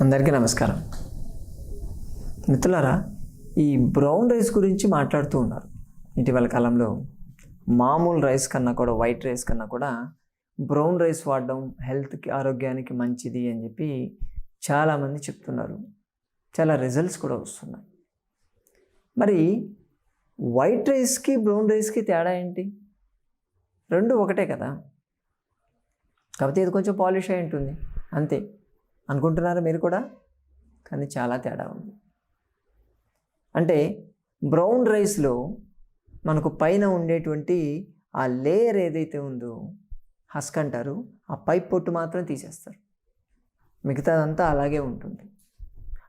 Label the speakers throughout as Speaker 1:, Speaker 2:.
Speaker 1: అందరికీ నమస్కారం. మిత్రులారా ఈ బ్రౌన్ రైస్ గురించి మాట్లాడుతూ ఉన్నారు. ఇటీవల కాలంలో మామూలు రైస్ కన్నా కూడా వైట్ రైస్ కన్నా కూడా బ్రౌన్ రైస్ వాడడం హెల్త్కి ఆరోగ్యానికి మంచిది అని చెప్పి చాలామంది చెప్తున్నారు. చాలా రిజల్ట్స్ కూడా వస్తున్నాయి. మరి వైట్ రైస్కి బ్రౌన్ రైస్కి తేడా ఏంటి? రెండు ఒకటే కదా. కాకపోతే ఇది కొంచెం పాలిష్ అయి ఉంటుంది. అంతే. అనుకుంటున్నారా మీరు కూడా? కానీ చాలా తేడా ఉంది. అంటే బ్రౌన్ రైస్లో మనకు పైన ఉండేటువంటి ఆ లేయర్ ఏదైతే ఉందో హస్క్ అంటారు ఆ పై పొట్టు మాత్రం తీసేస్తారు. మిగతాదంతా అలాగే ఉంటుంది.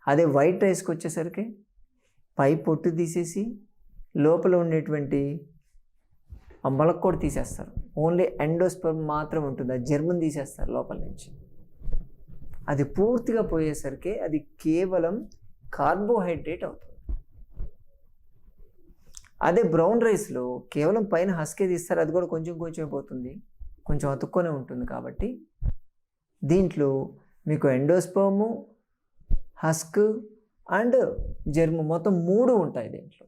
Speaker 1: అదే వైట్ రైస్కి వచ్చేసరికి పై పొట్టు తీసేసి లోపల ఉండేటువంటి ఆ మొలక కూడా తీసేస్తారు. ఓన్లీ ఎండోస్పర్మ్ మాత్రం ఉంటుంది. ఆ జర్మన్ తీసేస్తారు లోపల నుంచి. అది పూర్తిగా పోయేసరికి అది కేవలం కార్బోహైడ్రేట్ అవుతుంది. అదే బ్రౌన్ రైస్లో కేవలం పైన హస్కే తీస్తారు అది కూడా కొంచెం కొంచెం పోతుంది కొంచెం అతుక్కొనే ఉంటుంది కాబట్టి దీంట్లో మీకు ఎండోస్పర్ము హస్క్ అండ్ జర్ము మొత్తం మూడు ఉంటాయి దీంట్లో.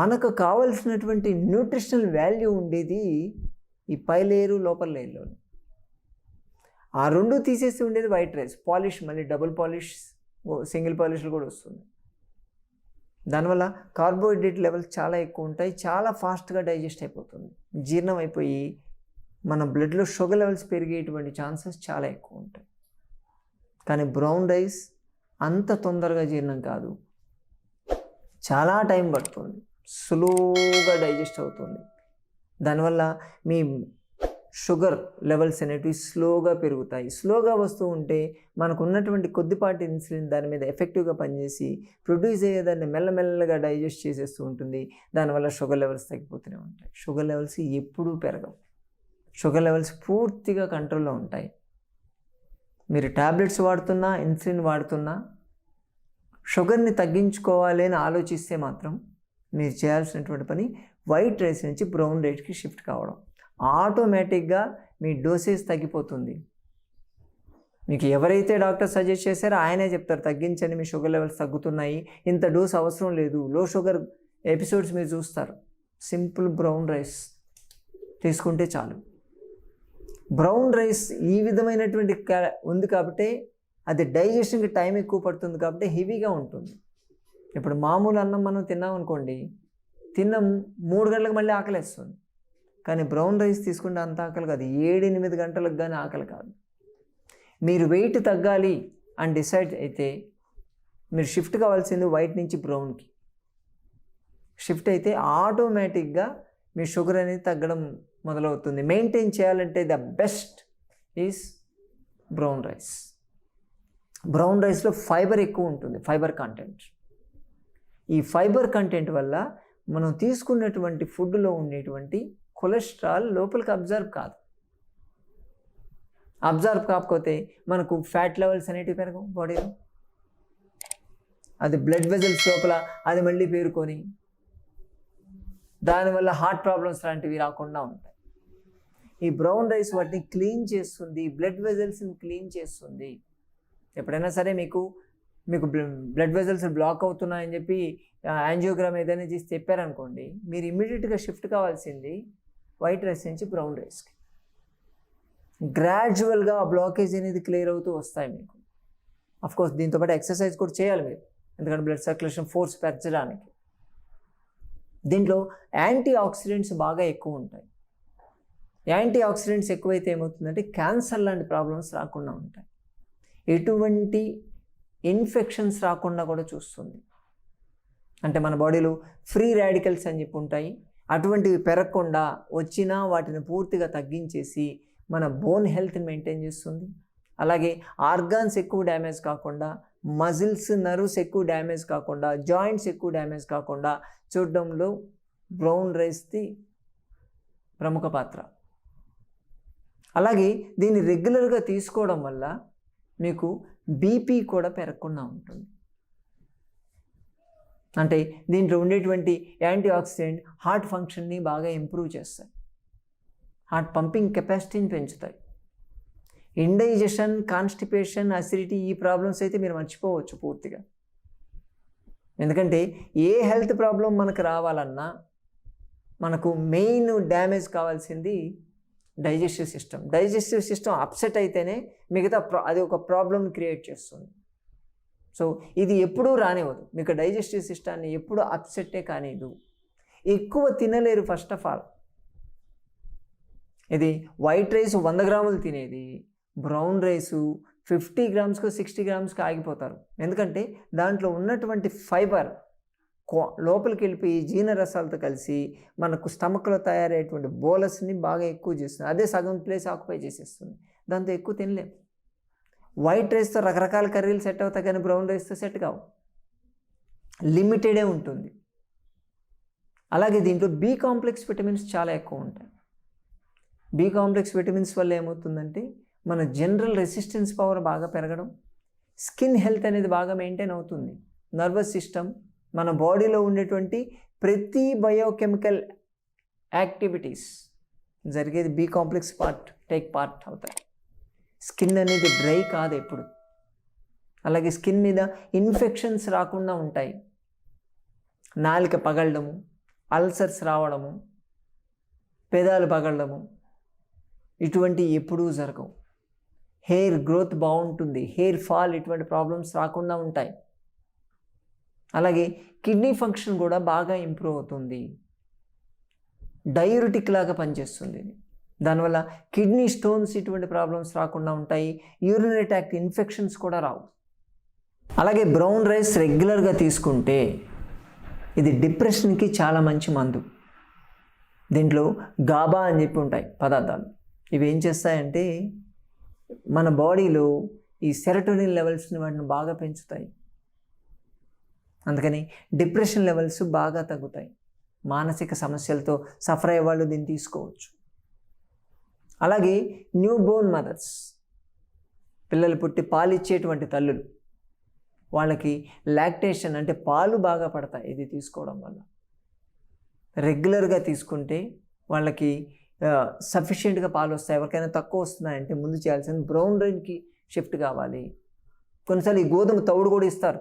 Speaker 1: మనకు కావలసినటువంటి న్యూట్రిషనల్ వాల్యూ ఉండేది ఈ పై లేయరు లోపల లేయర్లోనే. ఆ రెండు తీసేసి ఉండేది వైట్ రైస్ పాలిష్ మళ్ళీ డబుల్ పాలిష్ సింగిల్ పాలిష్లు కూడా వస్తుంది. దానివల్ల కార్బోహైడ్రేట్ లెవెల్ చాలా ఎక్కువ ఉంటాయి చాలా ఫాస్ట్గా డైజెస్ట్ అయిపోతుంది. జీర్ణం అయిపోయి మన బ్లడ్లో షుగర్ లెవెల్స్ పెరిగేటువంటి ఛాన్సెస్ చాలా ఎక్కువ ఉంటాయి. కానీ బ్రౌన్ రైస్ అంత తొందరగా జీర్ణం కాదు. చాలా టైం పడుతుంది. స్లోగా డైజెస్ట్ అవుతుంది. దానివల్ల మీ షుగర్ లెవెల్స్ అనేటివి స్లోగా పెరుగుతాయి. స్లోగా వస్తూ ఉంటే మనకు ఉన్నటువంటి కొద్దిపాటి ఇన్సులిన్ దాని మీద ఎఫెక్టివ్గా పనిచేసి ప్రొడ్యూస్ అయ్యేదాన్ని మెల్లమెల్లగా డైజెస్ట్ చేసేస్తూ ఉంటుంది. దానివల్ల షుగర్ లెవెల్స్ తగ్గిపోతూనే ఉంటాయి. షుగర్ లెవెల్స్ ఎప్పుడూ పెరగవు. షుగర్ లెవెల్స్ పూర్తిగా కంట్రోల్లో ఉంటాయి. మీరు ట్యాబ్లెట్స్ వాడుతున్నా ఇన్సులిన్ వాడుతున్నా షుగర్ని తగ్గించుకోవాలి అని ఆలోచిస్తే మాత్రం మీరు చేయాల్సినటువంటి పని వైట్ రైస్ నుంచి బ్రౌన్ రైస్కి షిఫ్ట్ కావడం. ఆటోమేటిక్గా మీ డోసేజ్ తగ్గిపోతుంది. మీకు ఎవరైతే డాక్టర్ సజెస్ట్ చేశారో ఆయనే చెప్తారు తగ్గించండి మీ షుగర్ లెవెల్స్ తగ్గుతున్నాయి ఇంత డోస్ అవసరం లేదు లో షుగర్ ఎపిసోడ్స్ మీరు చూస్తారు. సింపుల్ బ్రౌన్ రైస్ తీసుకుంటే చాలు. బ్రౌన్ రైస్ ఈ విధమైనటువంటి ఉంది కాబట్టి అది డైజెషన్కి టైం ఎక్కువ పడుతుంది కాబట్టి హెవీగా ఉంటుంది. ఇప్పుడు మామూలు అన్నం మనం తిన్నాం అనుకోండి తిన్న మూడు గంటలకు మళ్ళీ ఆకలేస్తుంది. కానీ బ్రౌన్ రైస్ తీసుకుంటే అంత ఆకలి కాదు. ఏడు ఎనిమిది గంటలకు కానీ ఆకలి కాదు. మీరు వెయిట్ తగ్గాలి అని డిసైడ్ అయితే మీరు షిఫ్ట్ కావాల్సింది వైట్ నుంచి బ్రౌన్కి షిఫ్ట్ అయితే ఆటోమేటిక్గా మీ షుగర్ అనేది తగ్గడం మొదలవుతుంది. మెయింటైన్ చేయాలంటే the best is brown rice. Brown రైస్లో ఫైబర్ ఎక్కువ ఉంటుంది ఫైబర్ కంటెంట్. ఈ ఫైబర్ కంటెంట్ వల్ల మనం తీసుకున్నటువంటి ఫుడ్లో ఉండేటువంటి కొలెస్ట్రాల్ లోపలికి అబ్జర్వ్ కాదు. అబ్జర్వ్ కాకపోతే మనకు ఫ్యాట్ లెవెల్స్ అనేటివి పెరగవు బాడీలో. అది బ్లడ్ వెజల్స్ లోపల అది మళ్ళీ పేరుకొని దానివల్ల హార్ట్ ప్రాబ్లమ్స్ లాంటివి రాకుండా ఉంటాయి. ఈ బ్రౌన్ రైస్ వాటిని క్లీన్ చేస్తుంది బ్లడ్ వెజల్స్ని క్లీన్ చేస్తుంది. ఎప్పుడైనా సరే మీకు మీకు బ్లడ్ వెజల్స్ బ్లాక్ అవుతున్నాయని చెప్పి యాంజియోగ్రామ్ ఏదైనా చేసి చెప్పారనుకోండి మీరు ఇమ్మీడియట్గా షిఫ్ట్ కావాల్సింది వైట్ రైస్ నుంచి బ్రౌన్ రైస్కి గ్రాడ్యువల్గా ఆ బ్లాకేజ్ అనేది క్లియర్ అవుతూ వస్తాయి మీకు. అఫ్కోర్స్ దీంతో పాటు ఎక్సర్సైజ్ కూడా చేయాలి మీరు. ఎందుకంటే బ్లడ్ సర్క్యులేషన్ ఫోర్స్ పెంచడానికి. దీంట్లో యాంటీ ఆక్సిడెంట్స్ బాగా ఎక్కువ ఉంటాయి. యాంటీ ఆక్సిడెంట్స్ ఎక్కువైతే ఏమవుతుందంటే క్యాన్సర్ లాంటి ప్రాబ్లమ్స్ రాకుండా ఉంటాయి. ఎటువంటి ఇన్ఫెక్షన్స్ రాకుండా కూడా చూస్తుంది. అంటే మన బాడీలో ఫ్రీ రాడికల్స్ అని చెప్పి ఉంటాయి. అటువంటివి పెరగకుండా వచ్చినా వాటిని పూర్తిగా తగ్గించేసి మన బోన్ హెల్త్ని మెయింటైన్ చేస్తుంది. అలాగే ఆర్గాన్స్ ఎక్కువ డ్యామేజ్ కాకుండా మజిల్స్ నర్వ్స్ ఎక్కువ డ్యామేజ్ కాకుండా జాయింట్స్ ఎక్కువ డ్యామేజ్ కాకుండా చూడడంలో బ్రౌన్ రైస్ది ప్రముఖ పాత్ర. అలాగే దీన్ని రెగ్యులర్గా తీసుకోవడం వల్ల మీకు బీపీ కూడా పెరగకుండా ఉంటుంది. అంటే దీంట్లో ఉండేటువంటి యాంటీ ఆక్సిడెంట్ హార్ట్ ఫంక్షన్ని బాగా ఇంప్రూవ్ చేస్తాయి. హార్ట్ పంపింగ్ కెపాసిటీని పెంచుతాయి. ఇండైజెషన్ కాన్స్టిపేషన్ అసిడిటీ ఈ ప్రాబ్లమ్స్ అయితే మీరు మర్చిపోవచ్చు పూర్తిగా. ఎందుకంటే ఏ హెల్త్ ప్రాబ్లం మనకు రావాలన్నా మనకు మెయిన్ డ్యామేజ్ కావాల్సింది digestive system. Digestive system upset అయితేనే మిగతా ప్రా అది ఒక ప్రాబ్లమ్ క్రియేట్ చేస్తుంది. సో ఇది ఎప్పుడూ రానివ్వదు. మీకు డైజెస్టివ్ సిస్టాన్ని ఎప్పుడు అప్సెట్టే కానీదు. ఎక్కువ తినలేరు ఫస్ట్ ఆఫ్ ఆల్. ఇది వైట్ రైస్ వంద గ్రాములు తినేది బ్రౌన్ రైసు ఫిఫ్టీ గ్రామ్స్కు సిక్స్టీ గ్రామ్స్కి ఆగిపోతారు. ఎందుకంటే దాంట్లో ఉన్నటువంటి ఫైబర్ లోపలికి వెళ్ళిపోయి జీర్ణరసాలతో కలిసి మనకు స్టమక్లో తయారయ్యేటువంటి బోలస్ని బాగా ఎక్కువ చేస్తుంది. అదే సగం ప్లేస్ ఆక్యుపై చేసేస్తుంది. దాంతో ఎక్కువ తినలేము వైట్ రైస్తో రకరకాల కర్రీలు సెట్ అవుతాయి కానీ బ్రౌన్ రైస్తో సెట్ కావు. లిమిటెడే ఉంటుంది. అలాగే దీంట్లో బి కాంప్లెక్స్ విటమిన్స్ చాలా ఎక్కువ ఉంటాయి. బి కాంప్లెక్స్ విటమిన్స్ వల్ల ఏమవుతుందంటే మన జనరల్ రెసిస్టెన్స్ పవర్ బాగా పెరగడం స్కిన్ హెల్త్ అనేది బాగా మెయింటైన్ అవుతుంది. నర్వస్ సిస్టమ్ మన బాడీలో ఉండేటువంటి ప్రతి బయోకెమికల్ యాక్టివిటీస్ జరిగేది B complex part take part అవుతాయి. స్కిన్ అనేది డ్రై కాదు ఎప్పుడు. అలాగే స్కిన్ మీద ఇన్ఫెక్షన్స్ రాకుండా ఉంటాయి. నాలిక పగలడము అల్సర్స్ రావడము పెదాలు పగలడము ఇటువంటి ఎప్పుడూ జరగవు. హెయిర్ గ్రోత్ బాగుంటుంది. హెయిర్ ఫాల్ ఇటువంటి ప్రాబ్లమ్స్ రాకుండా ఉంటాయి. అలాగే కిడ్నీ ఫంక్షన్ కూడా బాగా ఇంప్రూవ్ అవుతుంది. డయూరిటిక్ లాగా పనిచేస్తుంది. ఇది దానివల్ల కిడ్నీ స్టోన్స్ ఇటువంటి ప్రాబ్లమ్స్ రాకుండా ఉంటాయి. యూరినరీ ట్యాక్ట్ ఇన్ఫెక్షన్స్ కూడా రావు. అలాగే బ్రౌన్ రైస్ రెగ్యులర్గా తీసుకుంటే ఇది డిప్రెషన్కి చాలా మంచి మందు. దీంట్లో గాబా అని చెప్పి ఉంటాయి పదార్థాలు. ఇవి ఏం చేస్తాయంటే మన బాడీలో ఈ సెరటోనిన్ లెవెల్స్ని వాటిని బాగా పెంచుతాయి. అందుకని డిప్రెషన్ లెవెల్స్ బాగా తగ్గుతాయి. మానసిక సమస్యలతో సఫర్ అయ్యే వాళ్ళు దీన్ని తీసుకోవచ్చు. అలాగే న్యూ బోర్న్ మదర్స్ పిల్లలు పుట్టి పాలిచ్చేటువంటి తల్లులు వాళ్ళకి లాక్టేషన్ అంటే పాలు బాగా పడతాయి ఇది తీసుకోవడం వల్ల. రెగ్యులర్గా తీసుకుంటే వాళ్ళకి సఫిషియెంట్గా పాలు వస్తాయి. ఎవరికైనా తక్కువ వస్తున్నాయంటే ముందు చేయాల్సింది బ్రౌన్ రైన్కి షిఫ్ట్ కావాలి. కొన్నిసార్లు ఈ గోధుమ తవుడు కూడా ఇస్తారు.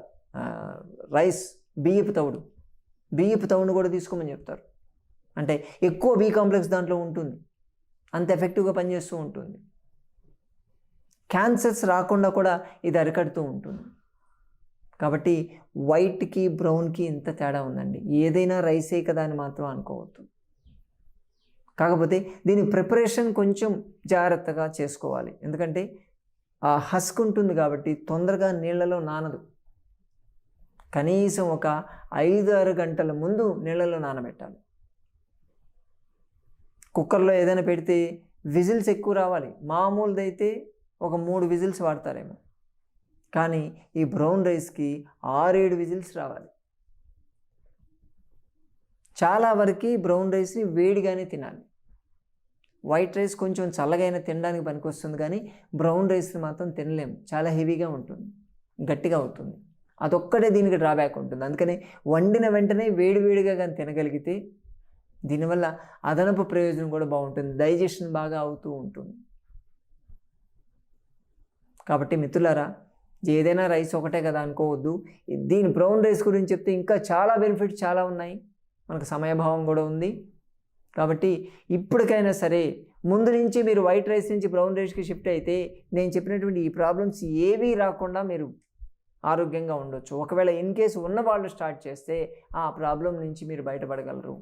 Speaker 1: రైస్ బియ్యపు తవుడు బియ్యపు తవుడు కూడా తీసుకోమని చెప్తారు. అంటే ఎక్కువ బీ కాంప్లెక్స్ దాంట్లో ఉంటుంది. అంత ఎఫెక్టివ్గా పనిచేస్తూ ఉంటుంది. క్యాన్సర్స్ రాకుండా కూడా ఇది అరికడుతూ ఉంటుంది. కాబట్టి వైట్కి బ్రౌన్కి ఇంత తేడా ఉందండి. ఏదైనా రైసే కదా అని మాత్రం అనుకోవద్దు. కాకపోతే దీని ప్రిపరేషన్ కొంచెం జాగ్రత్తగా చేసుకోవాలి. ఎందుకంటే ఆ హస్క్ ఉంటుంది కాబట్టి తొందరగా నీళ్ళలో నానదు. కనీసం ఒక ఐదు ఆరు గంటల ముందు నీళ్ళలో నానబెట్టాలి. కుక్కర్లో ఏదైనా పెడితే విజిల్స్ ఎక్కువ రావాలి. మామూలుదైతే ఒక మూడు విజిల్స్ వాడతారేమో. కానీ ఈ బ్రౌన్ రైస్కి ఆరేడు విజిల్స్ రావాలి. చాలా వరకు బ్రౌన్ రైస్ని వేడిగానే తినాలి. వైట్ రైస్ కొంచెం చల్లగైన తినడానికి పనికొస్తుంది కానీ బ్రౌన్ రైస్ని మాత్రం తినలేము చాలా హెవీగా ఉంటుంది. గట్టిగా అవుతుంది. అదొక్కటే దీనికి డ్రాబ్యాక్ ఉంటుంది. అందుకని వండిన వెంటనే వేడివేడిగా కానీ తినగలిగితే దీనివల్ల అదనపు ప్రయోజనం కూడా బాగుంటుంది. డైజెషన్ బాగా అవుతూ ఉంటుంది. కాబట్టి మిత్రులారా ఏదైనా రైస్ ఒకటే కదా అనుకోవద్దు. దీని బ్రౌన్ రైస్ గురించి చెప్తే ఇంకా చాలా బెనిఫిట్స్ చాలా ఉన్నాయి. మనకు సమయభావం కూడా ఉంది. కాబట్టి ఇప్పటికైనా సరే ముందు నుంచి మీరు వైట్ రైస్ నుంచి బ్రౌన్ రైస్కి షిఫ్ట్ అయితే నేను చెప్పినటువంటి ఈ ప్రాబ్లమ్స్ ఏవీ రాకుండా మీరు ఆరోగ్యంగా ఉండొచ్చు. ఒకవేళ ఇన్ కేసు ఉన్న వాళ్ళు స్టార్ట్ చేస్తే ఆ ప్రాబ్లం నుంచి మీరు బయటపడగలరు.